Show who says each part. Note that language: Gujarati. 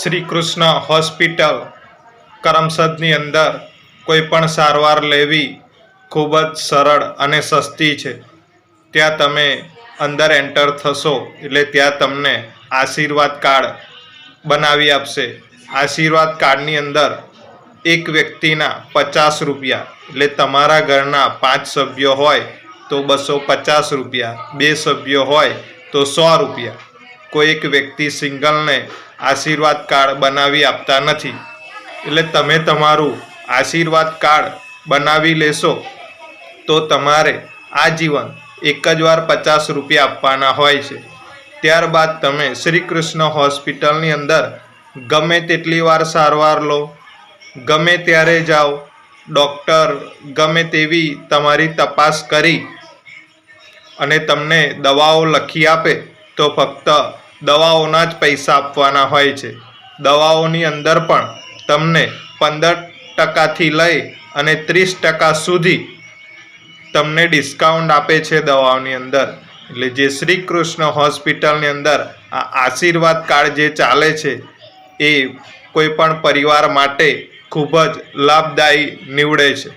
Speaker 1: શ્રી કૃષ્ણ હોસ્પિટલ કરમસદની અંદર કોઈ પણ સારવાર લેવી ખૂબ જ સરળ અને સસ્તી છે. ત્યાં તમે અંદર એન્ટર થશો એટલે ત્યાં તમને આશીર્વાદ કાર્ડ બનાવી આપશે. આશીર્વાદ કાર્ડની અંદર એક વ્યક્તિના પચાસ રૂપિયા એટલે તમારા ઘરના પાંચ સભ્યો હોય તો બસો પચાસ રૂપિયા, બે સભ્યો હોય તો સો રૂપિયા. કોઈ એક વ્યક્તિ સિંગલને આશીર્વાદ કાર્ડ બનાવી આપતા નથી. એટલે તમે તમારું આશીર્વાદ કાર્ડ બનાવી લેશો, તો તમારે આ જીવન એક જ વાર પચાસ રૂપિયા આપવાના હોય છે. ત્યારબાદ તમે શ્રી કૃષ્ણ હોસ્પિટલની અંદર ગમે તેટલી વાર સારવાર લો, ગમે ત્યારે જાઓ, ડૉક્ટર ગમે તેવી તમારી તપાસ કરી અને તમને દવાઓ લખી આપે, તો ફક્ત દવાઓના જ પૈસા આપવાના હોય છે. દવાઓની અંદર પણ તમને પંદર ટકાથી લઈ અને ત્રીસ ટકા સુધી તમને ડિસ્કાઉન્ટ આપે છે દવાઓની અંદર. એટલે જે શ્રી કૃષ્ણ હોસ્પિટલની અંદર આ આશીર્વાદ કાર્ડ જે ચાલે છે, એ કોઈ પણ પરિવાર માટે ખૂબ જ લાભદાયી નીવડે છે.